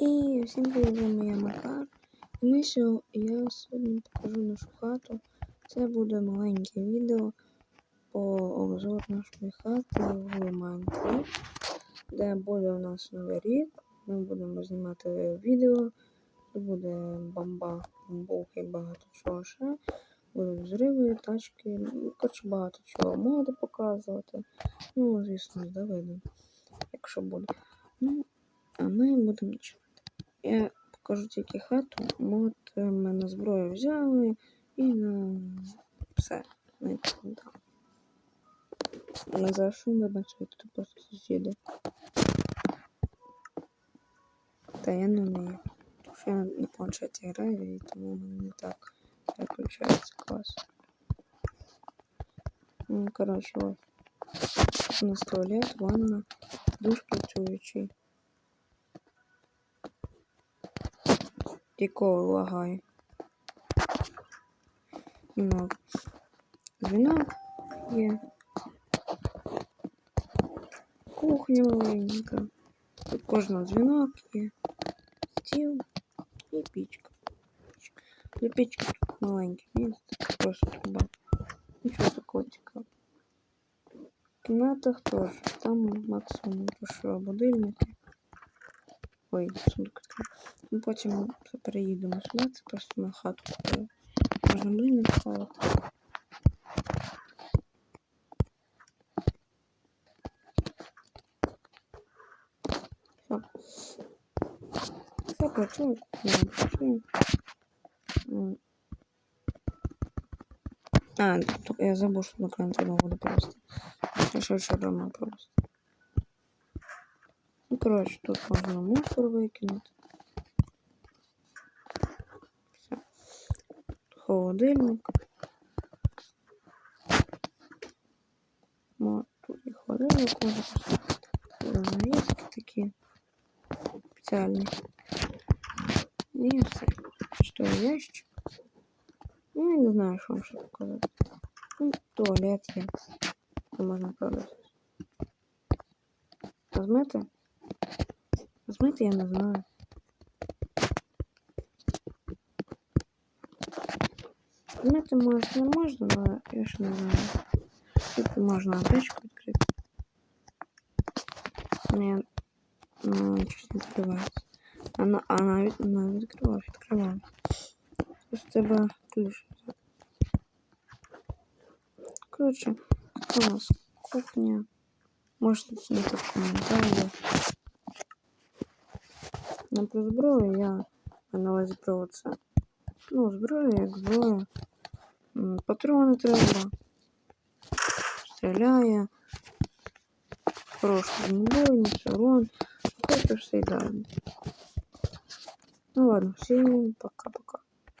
І всім привіт, вами я Макар. І ми сьо... я сьогодні покажу нашу хату. Це буде маленьке відео по обзору нашої хати в Майнкрафт, де буде у нас новий рік. Ми будемо знімати відео. Це буде бомба, бомбовки, багато чого ще. Будуть взриви, тачки, ну, коротше, багато чого моди показувати. Ну, звісно, з Давидом, якщо буде. Ну, а ми будемо починати. Я покажу тільки хату. От е, ми на зброю взяли і на все. На там. Не за шум вибачайте, тут просто сусіди. Та я не вмію. Тому що я на планшеті граю і тому в мене не так переключається клас. Ну, коротше, ось. У нас туалет, ванна, душ працюючий. Прикол лагає. Немного. Дзвінок є. Кухня маленька. Тут кожного дзвінок є. Стіл і пічка. Пічка. Для пічки тут маленьке місце. Просто труба. Нічого такого цікавого. В кімнатах теж. Там максимум то що будильники. Ой, сундук відкрив. Ну, потім переїдемо сюди, це просто на хату купили. Можна блин ставити. Все. Все працює, не працює. М. А, тут я забув, що на кран треба буде просто. Я ще вчора просто. Ну, коротше, тут можна мусор викинути. Все. Холодильник. О, тут і холодильник може Занавески такі спеціальні. І все. Що ящик? Ну, я не знаю, що вам ще показати. Ну, туалет є. Це можна продати. Розмити? Розмити я не знаю. Розмити може не можна, але я ще не знаю. Тут можна аптечку відкрити. Ні, ну, щось не відкривається. Вона, а навіть вона відкривала, відкривала. Просто треба ключ взяти. Коротше, така у нас кухня. Можете снити в коментарі. На про зброю я на увазі про це. Ну, зброя як зброя. М, Патрони треба. Стріляє. Хороший бронебойниця, урон. Короче, все ідеально. Ну ладно, всім пока-пока.